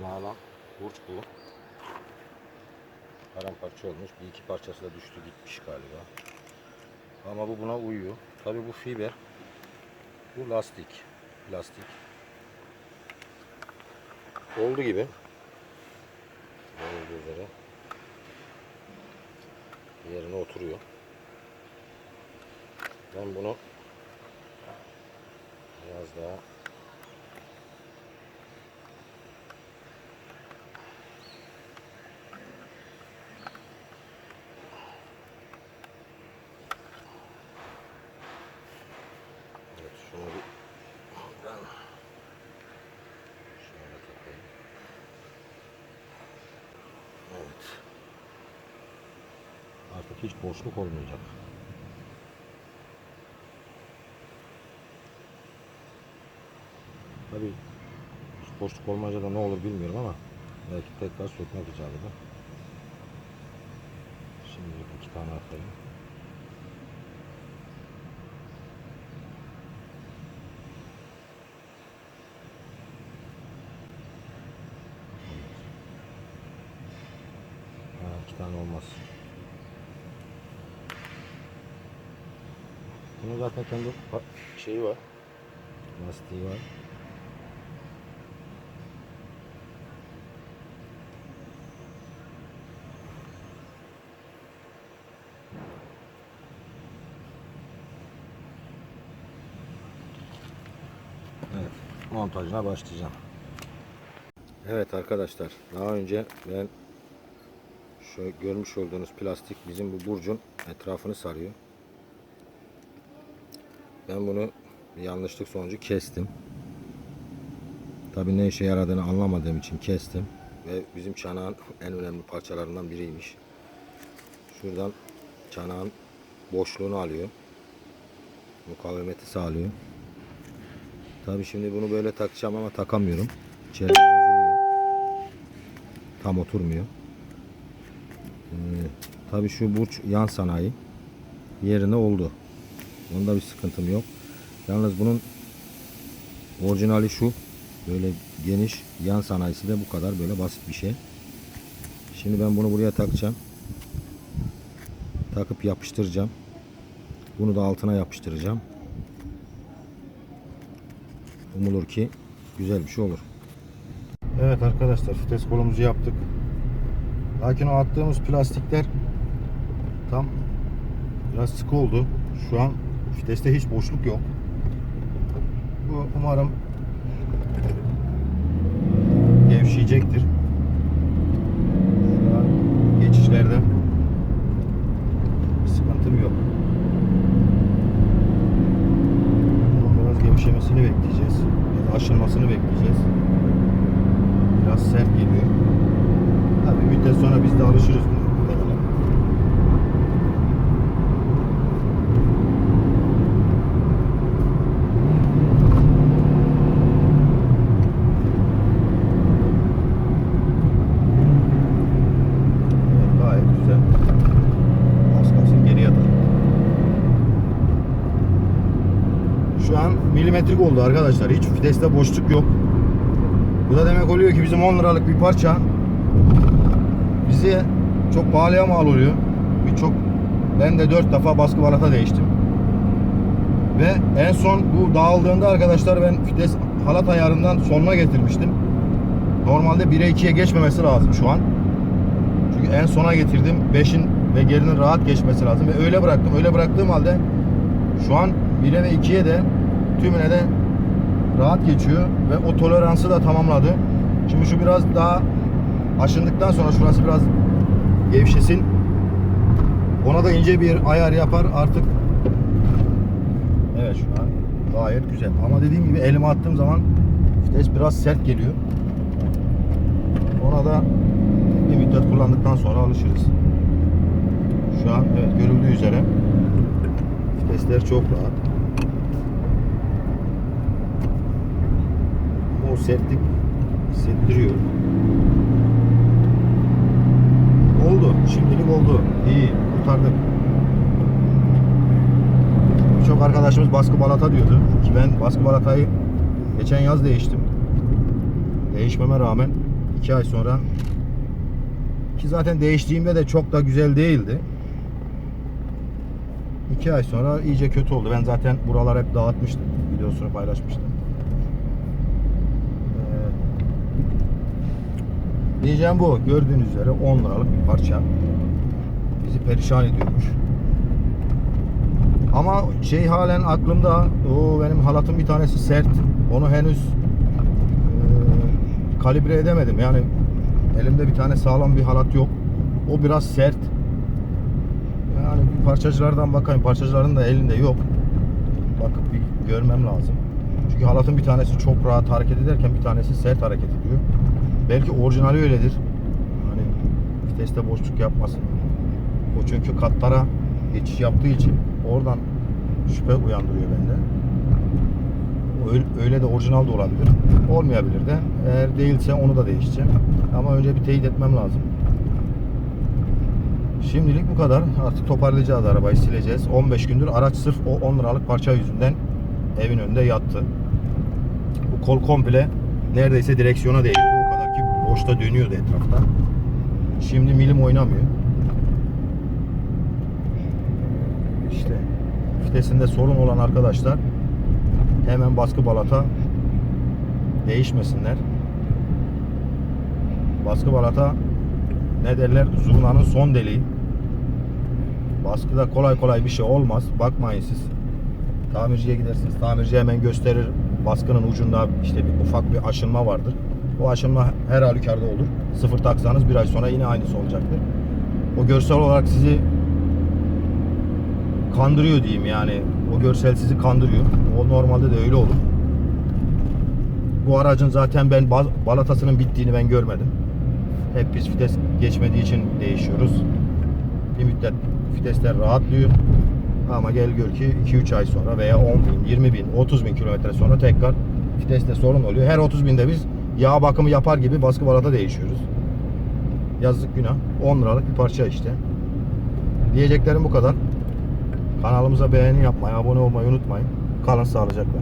Dağılan burç bu. Paramparça olmuş. Bir iki parçası da düştü gitmiş galiba. Ama bu buna uyuyor. Tabi bu fiber. Bu lastik. Plastik. Oldu gibi. Olduğu üzere. Yerine oturuyor. Ben bunu biraz daha Evet şunu bir ben şöyle takayım. Evet. Artık hiç boşluk olmayacak. Tabii hiç boşluk olmayınca da ne olur bilmiyorum ama belki tekrar sökmek icabı Şimdi iki tane atayım. Ha, tane olmaz. Bunun zaten kendi şeyi var. Lastiği var. Evet, montajına başlayacağım. Evet arkadaşlar, daha önce ben şu görmüş olduğunuz plastik bizim bu burcun etrafını sarıyor. Ben bunu bir yanlışlık sonucu kestim. Tabii ne işe yaradığını anlamadığım için kestim. Ve bizim çanağın en önemli parçalarından biriymiş. Şuradan çanağın boşluğunu alıyor. Mukavemeti sağlıyor. Tabii şimdi bunu böyle takacağım ama takamıyorum. İçeri. Tam oturmuyor. Ee, tabii şu burç yan sanayi yerine oldu. Onda bir sıkıntım yok. Yalnız bunun orijinali şu. Böyle geniş yan sanayisi de bu kadar böyle basit bir şey. Şimdi ben bunu buraya takacağım. Takıp yapıştıracağım. Bunu da altına yapıştıracağım. Umulur ki güzel bir şey olur. Evet arkadaşlar vites kolumuzu yaptık. Lakin o attığımız plastikler tam biraz sıkı oldu. Şu an viteste hiç boşluk yok. Bu umarım gevşeyecektir. Şu an geçişlerde sıkıntım yok. Biraz gevşemesini bekleyeceğiz. Da aşınmasını bekleyeceğiz. Biraz sert geliyor. Tabii müddet sonra biz de alışırız buna. muhtemelen. Evet, gayet güzel. Az kalsın geriye atar. Şu an milimetrik oldu arkadaşlar. Hiç viteste boşluk yok. Bu da demek oluyor ki bizim 10 liralık bir parça bize çok pahalıya mal oluyor. Birçok ben de 4 defa baskı balata değiştim. Ve en son bu dağıldığında arkadaşlar ben vites halat ayarından sonuna getirmiştim. Normalde 1'e 2'ye geçmemesi lazım şu an. Çünkü en sona getirdim. 5'in ve gerinin rahat geçmesi lazım. Ve öyle bıraktım. Öyle bıraktığım halde şu an 1'e ve 2'ye de tümüne de rahat geçiyor. Ve o toleransı da tamamladı. Şimdi şu biraz daha aşındıktan sonra şurası biraz gevşesin. Ona da ince bir ayar yapar artık. Evet şu an gayet güzel. Ama dediğim gibi elime attığım zaman vites biraz sert geliyor. Ona da bir müddet kullandıktan sonra alışırız. Şu an evet görüldüğü üzere vitesler çok rahat. Sertlik hissettiriyor. Oldu. Şimdilik oldu. İyi. Kurtardık. Birçok arkadaşımız baskı balata diyordu. Ki ben baskı balatayı geçen yaz değiştim. Değişmeme rağmen 2 ay sonra ki zaten değiştiğimde de çok da güzel değildi. 2 ay sonra iyice kötü oldu. Ben zaten buralar hep dağıtmıştım. Videosunu paylaşmıştım. Ee, Diyeceğim bu. Gördüğünüz üzere 10 liralık bir parça. Bizi perişan ediyormuş. Ama şey halen aklımda o benim halatın bir tanesi sert. Onu henüz e, kalibre edemedim. Yani elimde bir tane sağlam bir halat yok. O biraz sert. Yani parçacılardan bakayım. Parçacıların da elinde yok. Bakıp bir görmem lazım. Çünkü halatın bir tanesi çok rahat hareket ederken bir tanesi sert hareket ediyor. Belki orijinali öyledir. Hani viteste boşluk yapmasın. O çünkü katlara geçiş yaptığı için oradan şüphe uyandırıyor bende. Öyle, de orijinal de olabilir. Olmayabilir de. Eğer değilse onu da değişeceğim. Ama önce bir teyit etmem lazım. Şimdilik bu kadar. Artık toparlayacağız arabayı sileceğiz. 15 gündür araç sırf o 10 liralık parça yüzünden evin önünde yattı. Bu kol komple neredeyse direksiyona değdi. Boşta dönüyordu etrafta. Şimdi milim oynamıyor. İşte vitesinde sorun olan arkadaşlar hemen baskı balata değişmesinler. Baskı balata ne derler zurnanın son deliği. Baskıda kolay kolay bir şey olmaz. Bakmayın siz. Tamirciye gidersiniz. Tamirci hemen gösterir. Baskının ucunda işte bir ufak bir aşınma vardır. O aşınma her halükarda olur. Sıfır taksanız bir ay sonra yine aynısı olacaktır. O görsel olarak sizi kandırıyor diyeyim yani. O görsel sizi kandırıyor. O normalde de öyle olur. Bu aracın zaten ben bal- balatasının bittiğini ben görmedim. Hep biz vites geçmediği için değişiyoruz. Bir müddet vitesler rahatlıyor. Ama gel gör ki 2-3 ay sonra veya 10 bin, 20 bin, 30 bin kilometre sonra tekrar viteste sorun oluyor. Her 30 binde biz yağ bakımı yapar gibi baskı balata değişiyoruz. Yazık günah. 10 liralık bir parça işte. Diyeceklerim bu kadar. Kanalımıza beğeni yapmayı, abone olmayı unutmayın. Kalın sağlıcakla.